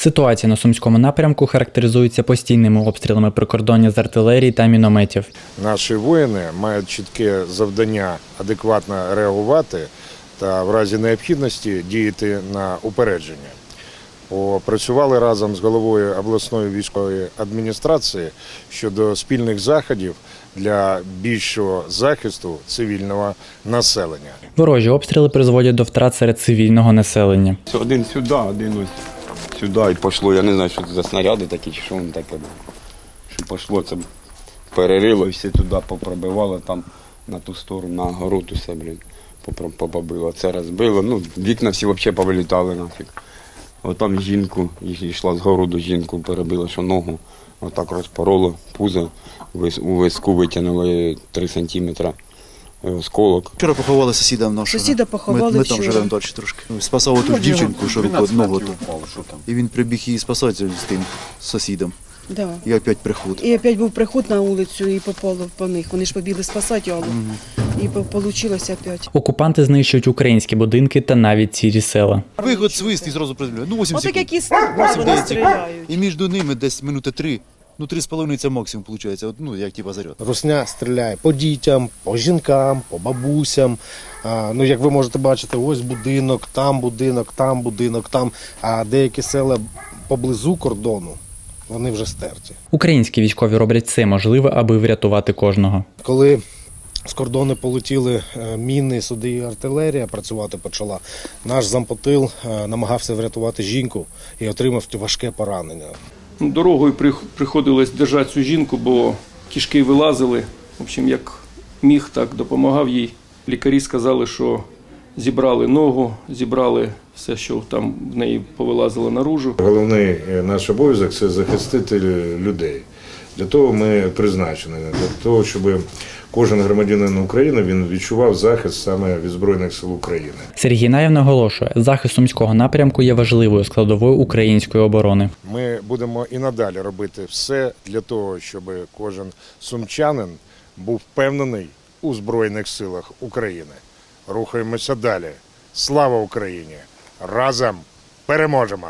Ситуація на сумському напрямку характеризується постійними обстрілами прикордоння з артилерії та мінометів. Наші воїни мають чітке завдання адекватно реагувати та в разі необхідності діяти на упередження. Попрацювали разом з головою обласної військової адміністрації щодо спільних заходів для більшого захисту цивільного населення. Ворожі обстріли призводять до втрат серед цивільного населення. Один сюди, один ось сюди і пішло. Я не знаю, що це за снаряди такі, чи що воно таке було. Що пішло, це перерило і все туди попробивало там на ту сторону, на город усе, блін, попро- побабило. Це розбило. Ну, вікна всі взагалі повилітали нафіг. Отам жінку, йшла з городу, жінку перебила, що ногу. Отак розпороло, пузо, у виску витягнули 3 сантиметри осколок. Вчора поховали сусіда нашого. Сусіда поховали Ми, ми там вчора. живемо далі трошки. Спасав ту дівчинку, що руку одного то. І він прибіг її спасати з тим сусідом. Да. І опять приход. І опять був приход на вулицю і попало по них. Вони ж побігли спасати Аллу. І вийшло опять. Окупанти знищують українські будинки та навіть цілі села. Виход свист і зразу приземляє. Ну 8 Отак секунд. як і снаряди 8 вони секунд. стріляють. І між ними десь минути три. Ну, три з половиною це максимум виходить. От, ну, як типа заряд. Русня стріляє по дітям, по жінкам, по бабусям. А, ну, як ви можете бачити, ось будинок, там будинок, там будинок, там. А деякі села поблизу кордону вони вже стерті. Українські військові роблять все можливе, аби врятувати кожного. Коли з кордону полетіли е, міни, суди і артилерія працювати почала, наш зампотил е, намагався врятувати жінку і отримав важке поранення. Дорогою приходилось держати цю жінку, бо кішки вилазили. В общем, як міг, так допомагав їй. Лікарі сказали, що зібрали ногу, зібрали все, що там в неї повилазило наружу. Головний е, наш обов'язок це захистити людей. Для того ми призначені, для того, щоб кожен громадянин України він відчував захист саме від Збройних сил України. Сергій Наєв наголошує, захист сумського напрямку є важливою складовою української оборони. Ми будемо і надалі робити все для того, щоб кожен сумчанин був впевнений у Збройних силах України. Рухаємося далі. Слава Україні! Разом переможемо!